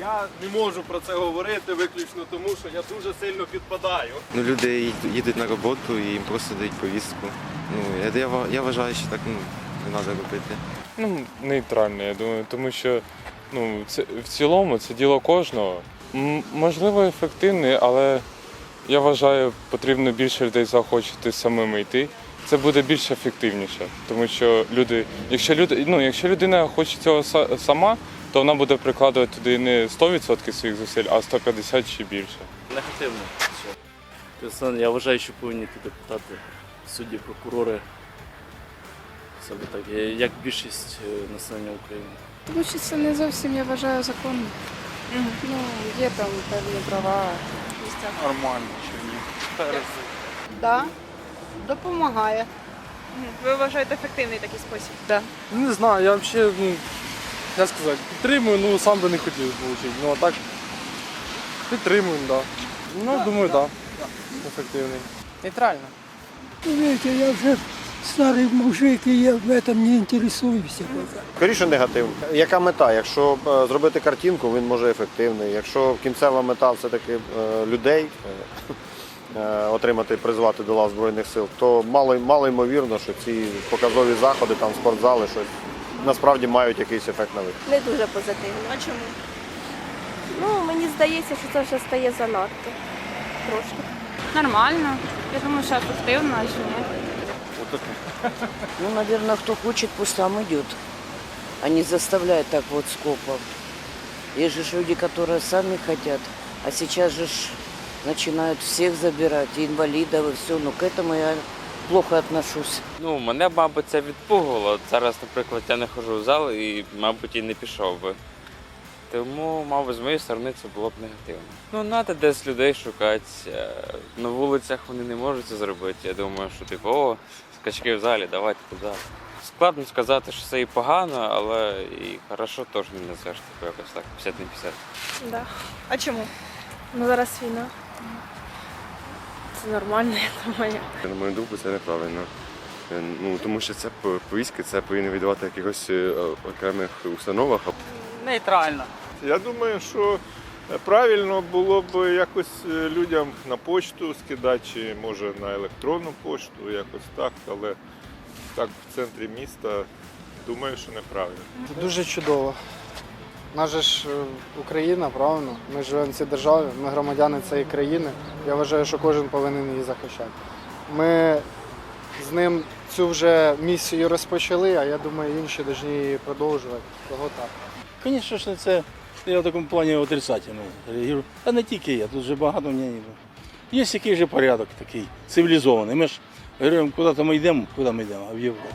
Я не можу про це говорити виключно тому, що я дуже сильно підпадаю. Ну, люди їдуть на роботу і їм просто дають повістку. Ну, я, я, я вважаю, що так ну, не треба робити. Ну, нейтрально, я думаю, тому що ну, це, в цілому це діло кожного. М, можливо, ефективний, але я вважаю, потрібно більше людей заохочити самими йти. Це буде більш ефективніше, тому що люди, якщо люди, ну, якщо людина хоче цього са- сама, то вона буде прикладувати туди не 100% своїх зусиль, а 150 чи більше. Негативно. Я вважаю, що повинні депутати, судді, прокурори. Саме так, е, як більшість е, населення України. Тому що це не зовсім я вважаю законно. Ну, є там певні права. місця. Нормально чи ні? Да, допомагає. Ви вважаєте ефективний такий спосіб? Да. Не знаю, я взагалі, як сказати, підтримую, ну сам би не хотів отримати. Ну а так підтримую, так. Да. Ну, думаю, так. Да. Ефективний. Нейтрально. Видите, я вже старий мужик, і я в этом не інтересуюся. Скоріше негативно. Яка мета? Якщо е, зробити картинку, він може ефективний. Якщо кінцева мета все-таки е, людей е, е, отримати, призвати до лав Збройних сил, то мало, мало ймовірно, що ці показові заходи, там спортзали, щось насправді мають якийсь ефект на вихід. Не дуже позитивно. А чому? Ну, мені здається, що це вже стає занадто. Трошки. Нормально. Я думаю, що ефективно, а чи ні. Ну, наверное, кто хочет, пусть сам идет, а не заставляет так вот скопом. Есть же ж люди, которые сами хотят, а сейчас же ж начинают всех забирать, и инвалидов, и все. Ну, к этому я плохо отношусь. Ну, мене, мабуть, це відпугувало. Зараз, наприклад, я не ходжу в зал і, мабуть, і не пішов би. Тому, мабуть, з моєї сторони це було б негативно. Ну, треба десь людей шукати. Е, На вулицях вони не можуть це зробити. Я думаю, що типу, о, скачки в залі, давайте туди. Складно сказати, що це і погано, але і хорошо теж не назвеш типу, якось так, 50 на 50. Да. А чому? Ну, зараз війна. Це нормально, я думаю. На мою думку, це неправильно. Е, Ну, тому що це по- повістки, це повинні віддавати в якихось е, окремих установах. Нейтрально. Я думаю, що правильно було б якось е, людям на почту скидати, чи може на електронну пошту, якось так, але так в центрі міста думаю, що неправильно. Дуже чудово. Наша ж е, Україна, правильно? Ми живемо в цій державі, ми громадяни цієї країни. Я вважаю, що кожен повинен її захищати. Ми з ним цю вже місію розпочали, а я думаю, інші повинні її продовжувати. Того так. Звісно ж, це я в такому плані отрицательно реагую. Та не тільки я, тут вже багато мнень. Є який же порядок такий цивілізований. Ми ж говоримо, куди ми йдемо, куди ми йдемо, а в Європу.